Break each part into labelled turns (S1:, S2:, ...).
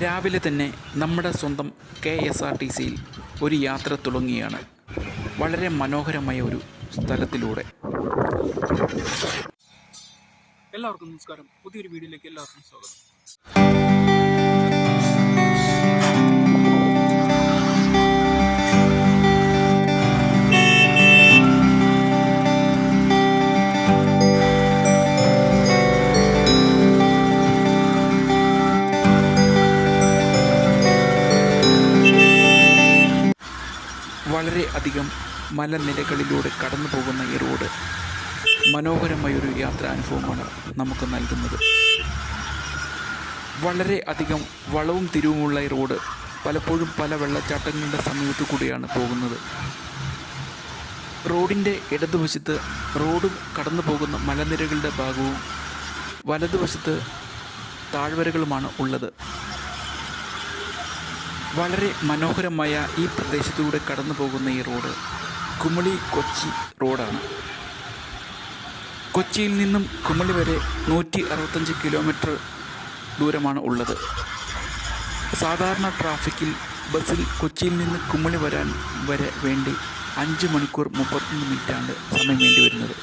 S1: രാവിലെ തന്നെ നമ്മുടെ സ്വന്തം കെ എസ് ആർ ടി സിയിൽ ഒരു യാത്ര തുടങ്ങിയാണ് വളരെ മനോഹരമായ ഒരു സ്ഥലത്തിലൂടെ. എല്ലാവർക്കും നമസ്കാരം. പുതിയൊരു വീഡിയോയിലേക്ക് എല്ലാവർക്കും സ്വാഗതം. അധികം മലനിരകളിലൂടെ കടന്നു പോകുന്ന ഈ റോഡ് മനോഹരമായൊരു യാത്രാനുഭവമാണ് നമുക്ക് നൽകുന്നത്. വളരെ അധികം വളവും തിരിവുമുള്ള ഈ റോഡ് പലപ്പോഴും പല വെള്ളച്ചാട്ടങ്ങളുടെ സമീപത്തു കൂടിയാണ് പോകുന്നത്. റോഡിന്റെ ഇടതുവശത്ത് റോഡ് കടന്നു പോകുന്ന മലനിരകളുടെ ഭാഗവും വലതുവശത്ത് താഴ്വരകളുമാണ് ഉള്ളത്. വളരെ മനോഹരമായ ഈ പ്രദേശത്തൂടെ കടന്നു പോകുന്ന ഈ റോഡ് കുമളി കൊച്ചി റോഡാണ്. കൊച്ചിയിൽ നിന്നും കുമളി വരെ നൂറ്റി അറുപത്തഞ്ച് കിലോമീറ്റർ ദൂരമാണ് ഉള്ളത്. സാധാരണ ട്രാഫിക്കിൽ ബസ്സിൽ കൊച്ചിയിൽ നിന്ന് കുമളി വരാൻ വരെ വേണ്ടി അഞ്ച് മണിക്കൂർ മുപ്പത്തൊന്ന് മിനിറ്റാണ് സമയം വേണ്ടി വരുന്നത്.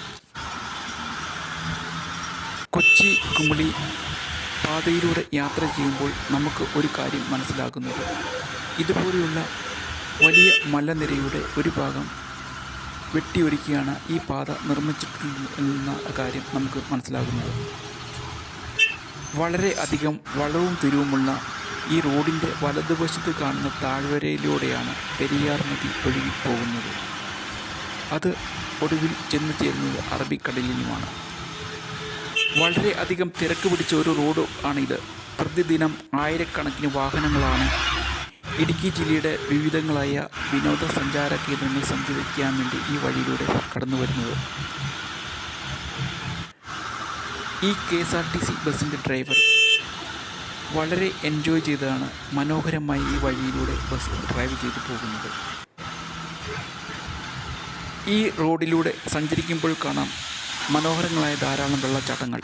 S1: കൊച്ചി കുമളി പാതയിലൂടെ യാത്ര ചെയ്യുമ്പോൾ നമുക്ക് ഒരു കാര്യം മനസ്സിലാകുന്നത്. ഇതുപോലെയുള്ള വലിയ മലനിരയുടെ ഒരു ഭാഗം വെട്ടിയൊരുക്കിയാണ് ഈ പാത നിർമ്മിച്ചിട്ടുള്ള കാര്യം നമുക്ക് മനസ്സിലാകുന്നത്. വളരെ അധികം വളവും തിരിവുമുള്ള ഈ റോഡിന്റെ വലതുവശത്ത് കാണുന്ന താഴ്വരയിലൂടെയാണ് പെരിയാർ നദി ഒഴുകി പോകുന്നത്. അത് ഒടുവിൽ ചെന്ന് ചേരുന്നത് അറബിക്കടലിലുമാണ്. വളരെ അധികം തിരക്ക് പിടിച്ച ഒരു റോഡ് ആണിത്. പ്രതിദിനം ആയിരക്കണക്കിന് വാഹനങ്ങളാണ് ഇടുക്കി ജില്ലയുടെ വിവിധങ്ങളായ വിനോദസഞ്ചാര കേന്ദ്രങ്ങൾ സഞ്ചരിക്കാൻ വേണ്ടി ഈ വഴിയിലൂടെ കടന്നു വരുന്നത്. ഈ K S R T C ബസ്സിന്റെ ഡ്രൈവർ വളരെ എൻജോയ് ചെയ്താണ് മനോഹരമായി ഈ വഴിയിലൂടെ ബസ് ഡ്രൈവ് ചെയ്തു പോകുന്നത്. ഈ റോഡിലൂടെ സഞ്ചരിക്കുമ്പോൾ കാണാം മനോഹരങ്ങളായ ധാരാളം വെള്ളച്ചാട്ടങ്ങൾ.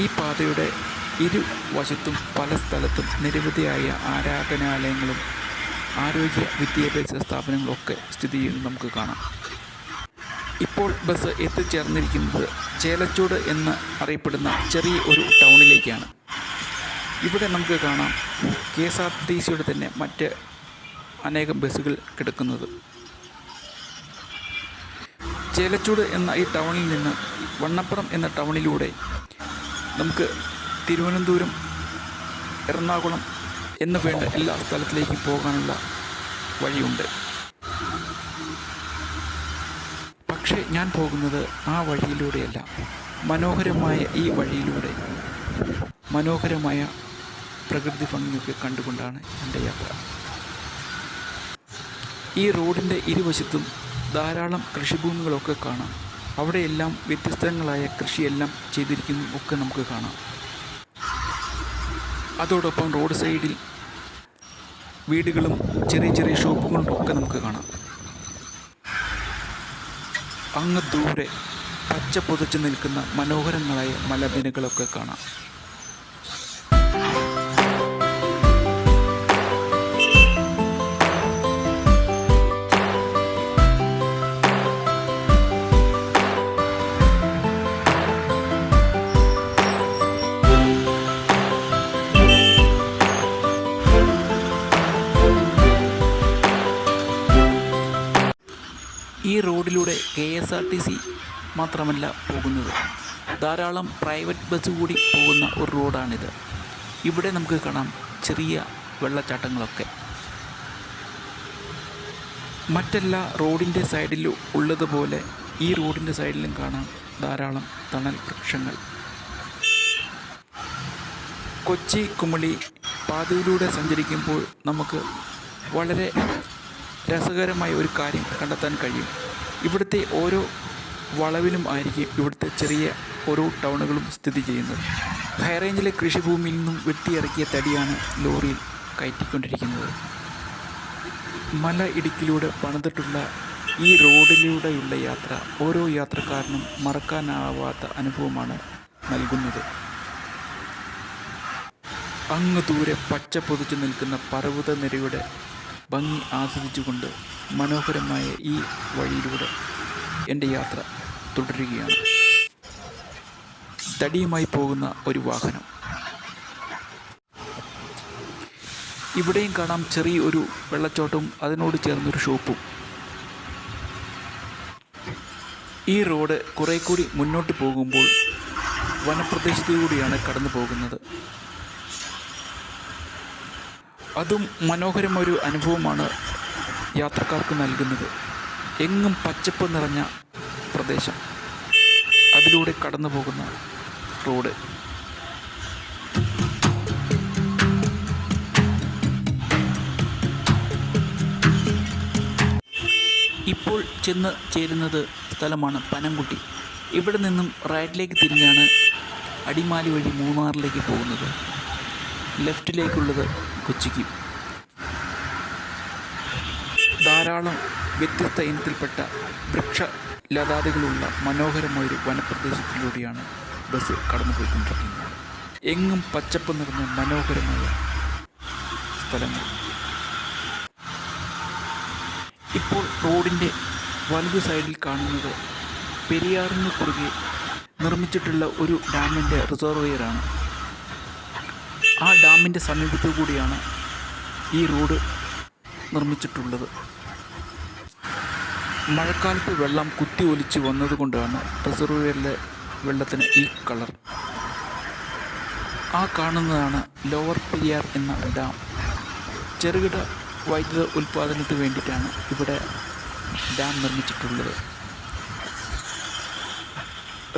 S1: ഈ പാതയുടെ ഇരു വശത്തും പല സ്ഥലത്തും നിരവധിയായ ആരാധനാലയങ്ങളും ആരോഗ്യ വിദ്യാഭ്യാസ സ്ഥാപനങ്ങളും ഒക്കെ സ്ഥിതി ചെയ്യുന്നത് നമുക്ക് കാണാം. ഇപ്പോൾ ബസ് എത്തിച്ചേർന്നിരിക്കുന്നത് ചേലച്ചൂട് എന്ന് അറിയപ്പെടുന്ന ചെറിയ ഒരു ടൗണിലേക്കാണ്. ഇവിടെ നമുക്ക് കാണാം കെ എസ് ആർ ടി സിയുടെ തന്നെ മറ്റ് അനേകം ബസ്സുകൾ കിടക്കുന്നത്. ചേലച്ചൂട് എന്ന ഈ ടൗണിൽ നിന്ന് വണ്ണപ്പുറം എന്ന ടൗണിലൂടെ നമുക്ക് തിരുവനന്തപുരം എറണാകുളം എന്ന് വേണ്ട എല്ലാ സ്ഥലത്തിലേക്ക് പോകാനുള്ള വഴിയുണ്ട്. പക്ഷേ ഞാൻ പോകുന്നത് ആ വഴിയിലൂടെയല്ല. മനോഹരമായ ഈ വഴിയിലൂടെ. മനോഹരമായ പ്രകൃതി ഭംഗിയൊക്കെ കണ്ടുകൊണ്ടാണ് എന്റെ യാത്ര. ഈ റോഡിന്റെ ഇരുവശത്തും ധാരാളം കൃഷിഭൂമികളൊക്കെ കാണാം. അവിടെയെല്ലാം വ്യത്യസ്തങ്ങളായ കൃഷിയെല്ലാം ചെയ്തിരിക്കുന്നു ഒക്കെ നമുക്ക് കാണാം. അതോടൊപ്പം റോഡ് സൈഡിൽ വീടുകളും ചെറിയ ചെറിയ ഷോപ്പുകളും ഒക്കെ നമുക്ക് കാണാം. അങ്ങ് ദൂരെ പച്ച പുതച്ചു നിൽക്കുന്ന മനോഹരങ്ങളായ മലനിരകളൊക്കെ കാണാം. എസ് ആർ ടി സി മാത്രമല്ല പോകുന്നത്. ധാരാളം പ്രൈവറ്റ് ബസ് കൂടി പോകുന്ന ഒരു റോഡാണിത്. ഇവിടെ നമുക്ക് കാണാം ചെറിയ വെള്ളച്ചാട്ടങ്ങളൊക്കെ. മറ്റെല്ലാ റോഡിന്റെ സൈഡിലും ഉള്ളതുപോലെ ഈ റോഡിന്റെ സൈഡിലും കാണാം ധാരാളം തണൽ വൃക്ഷങ്ങൾ. കൊച്ചി കുമളി പാതയിലൂടെ സഞ്ചരിക്കുമ്പോൾ നമുക്ക് വളരെ രസകരമായ ഒരു കാര്യം കണ്ടെത്താൻ കഴിയും. ഇവിടുത്തെ ഓരോ വളവിലും ആയിരിക്കും ഇവിടുത്തെ ചെറിയ ഓരോ ടൗണുകളും സ്ഥിതി ചെയ്യുന്നത്. ഹൈറേഞ്ചിലെ കൃഷിഭൂമിയിൽ നിന്നും വെട്ടിയിറക്കിയ തടിയാണ് ലോറിയിൽ കയറ്റിക്കൊണ്ടിരിക്കുന്നത്. മല ഇടുക്കിലൂടെ പണിതിട്ടുള്ള ഈ റോഡിലൂടെയുള്ള യാത്ര ഓരോ യാത്രക്കാരനും മറക്കാനാവാത്ത അനുഭവമാണ് നൽകുന്നത്. അങ്ങ് ദൂരെ പച്ച പൊതിച്ചു നിൽക്കുന്ന പർവത നിരയുടെ ഭംഗി ആസ്വദിച്ചുകൊണ്ട് മനോഹരമായ ഈ വഴിയിലൂടെ എന്റെ യാത്ര തുടരുകയാണ്. തടിയുമായി പോകുന്ന ഒരു വാഹനം. ഇവിടെയും കാണാം ചെറിയ ഒരു വെള്ളച്ചാട്ടവും അതിനോട് ചേർന്നൊരു ഷോപ്പും. ഈ റോഡ് കുറേ കൂടി മുന്നോട്ട് പോകുമ്പോൾ വനപ്രദേശത്തുകൂടിയാണ് കടന്നു പോകുന്നത്. അതും മനോഹരമൊരു അനുഭവമാണ് യാത്രക്കാർക്ക് നൽകുന്നത് എങ്ങും പച്ചപ്പ് നിറഞ്ഞ പ്രദേശം. അതിലൂടെ കടന്നു പോകുന്ന റോഡ്. ഇപ്പോൾ ചെന്ന് ചേരുന്നത് സ്ഥലമാണ് പനംകുട്ടി. ഇവിടെ നിന്നും റൈറ്റിലേക്ക് തിരിഞ്ഞാണ് അടിമാലി വഴി മൂന്നാറിലേക്ക് പോകുന്നത്. ലെഫ്റ്റിലേക്കുള്ളത് കൊച്ചിക്ക്. ധാരാളം വ്യത്യസ്ത ഇനത്തിൽപ്പെട്ട വൃക്ഷ ലതാദികളുള്ള മനോഹരമായൊരു വനപ്രദേശത്തിലൂടെയാണ് ബസ് കടന്നുപോയിക്കൊണ്ടിരിക്കുന്നത്. എങ്ങും പച്ചപ്പ് നിറഞ്ഞ മനോഹരമായ സ്ഥലങ്ങൾ. ഇപ്പോൾ റോഡിന്റെ വലതു സൈഡിൽ കാണുന്നത് പെരിയാറിന് കുറുകെ നിർമ്മിച്ചിട്ടുള്ള ഒരു ഡാമിന്റെ റിസർവെയറാണ്. ആ ഡാമിന്റെ സമീപത്തു കൂടിയാണ് ഈ റോഡ് നിർമ്മിച്ചിട്ടുള്ളത്. മഴക്കാലത്ത് വെള്ളം കുത്തി ഒലിച്ച് വന്നതുകൊണ്ടാണ് റിസർവെയറിലെ വെള്ളത്തിന് ഈ കളർ. ആ കാണുന്നതാണ് ലോവർ പെരിയാർ എന്ന ഡാം. ചെറുകിട വൈദ്യുത ഉൽപ്പാദനത്തിന് വേണ്ടിയിട്ടാണ് ഇവിടെ ഡാം നിർമ്മിച്ചിട്ടുള്ളത്.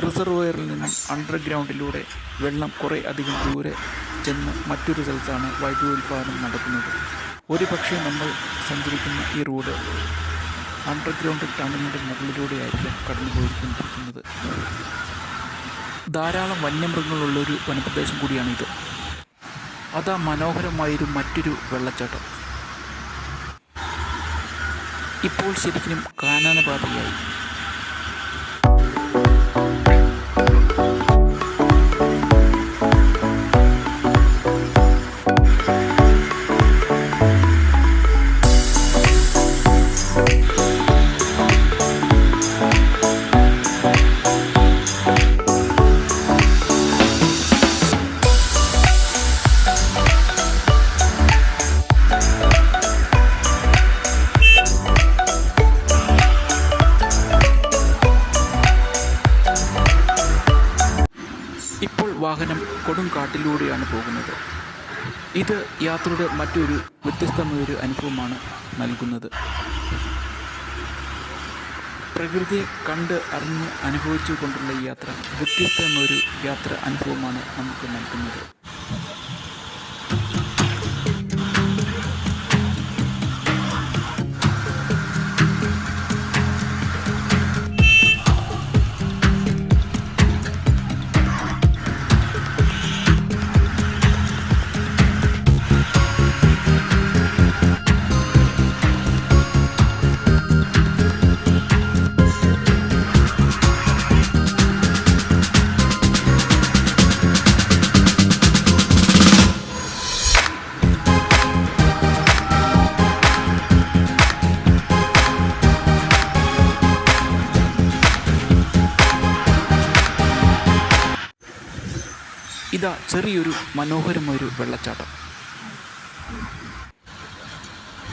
S1: റിസർവോയറിൽ നിന്നും അണ്ടർഗ്രൗണ്ടിലൂടെ വെള്ളം കുറേ അധികം ദൂരെ ചെന്ന് മറ്റൊരു സ്ഥലത്താണ് വൈദ്യുത ഉൽപ്പാദനം നടക്കുന്നത്. ഒരു പക്ഷേ നമ്മൾ സഞ്ചരിക്കുന്ന ഈ റോഡ് അണ്ടർഗ്രൗണ്ട് ടണലിന്റെ മുകളിലൂടെയായിരിക്കും കടന്നു പോയിക്കൊണ്ടിരിക്കുന്നത് ധാരാളം വന്യമൃഗങ്ങളുള്ളൊരു വനപ്രദേശം കൂടിയാണിത്. അതാ മനോഹരമായൊരു മറ്റൊരു വെള്ളച്ചാട്ടം. ഇപ്പോൾ ശരിക്കും കാനനപാതയായി. കാട്ടിലൂടെയാണ് പോകുന്നത്. ഇത് യാത്രയുടെ മറ്റൊരു വ്യത്യസ്തമായൊരു അനുഭവമാണ് നൽകുന്നത്. പ്രകൃതിയെ കണ്ട് അറിഞ്ഞ് അനുഭവിച്ചു കൊണ്ടുള്ള യാത്ര വ്യത്യസ്തമായൊരു യാത്ര അനുഭവമാണ് നമുക്ക് നൽകുന്നത്. ഇതാ ചെറിയൊരു മനോഹരമായൊരു വെള്ളച്ചാട്ടം.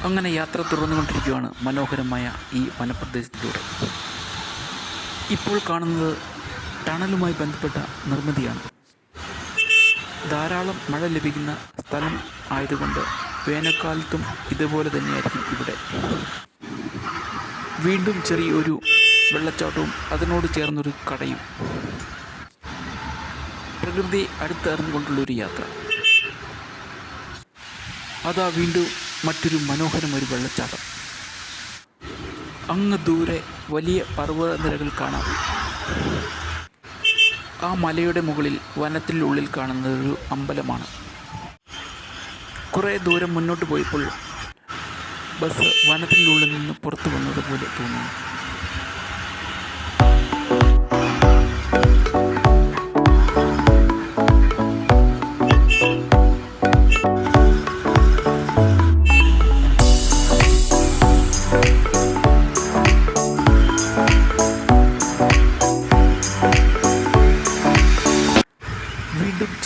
S1: അങ്ങനെ യാത്ര തുടർന്നുകൊണ്ടിരിക്കുകയാണ് മനോഹരമായ ഈ വനപ്രദേശത്തിലൂടെ. ഇപ്പോൾ കാണുന്നത് ടണലുമായി ബന്ധപ്പെട്ട നിർമ്മിതിയാണ്. ധാരാളം മഴ ലഭിക്കുന്ന സ്ഥലം ആയതുകൊണ്ട് വേനൽക്കാലത്തും ഇതുപോലെ തന്നെയായിരിക്കും ഇവിടെ. വീണ്ടും ചെറിയൊരു വെള്ളച്ചാട്ടവും അതിനോട് ചേർന്നൊരു കടയും. പ്രകൃതി അടുത്തറിഞ്ഞുകൊണ്ടുള്ളൊരു യാത്ര. അതാ വീണ്ടും മറ്റൊരു മനോഹരമൊരു വെള്ളച്ചാട്ടം. അങ്ങ് ദൂരെ വലിയ പർവതനിരകൾ കാണാം. ആ മലയുടെ മുകളിൽ വനത്തിനുള്ളിൽ കാണുന്ന ഒരു അമ്പലമാണ്. കുറേ ദൂരം മുന്നോട്ട് പോയപ്പോൾ ബസ് വനത്തിനുള്ളിൽ നിന്ന് പുറത്തു വന്നതുപോലെ തോന്നുന്നു.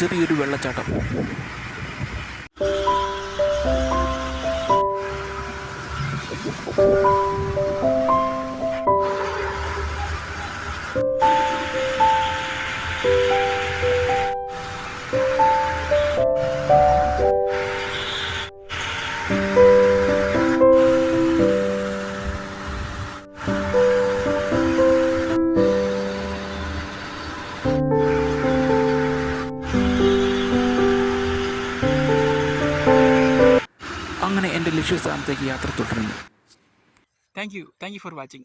S1: ചെറിയൊരു വെള്ളച്ചാട്ടം. thank എന്റെ ലക്ഷ്യസ്ഥാനത്തേക്ക് യാത്ര തുടരുന്നു. Thank you thank you for watching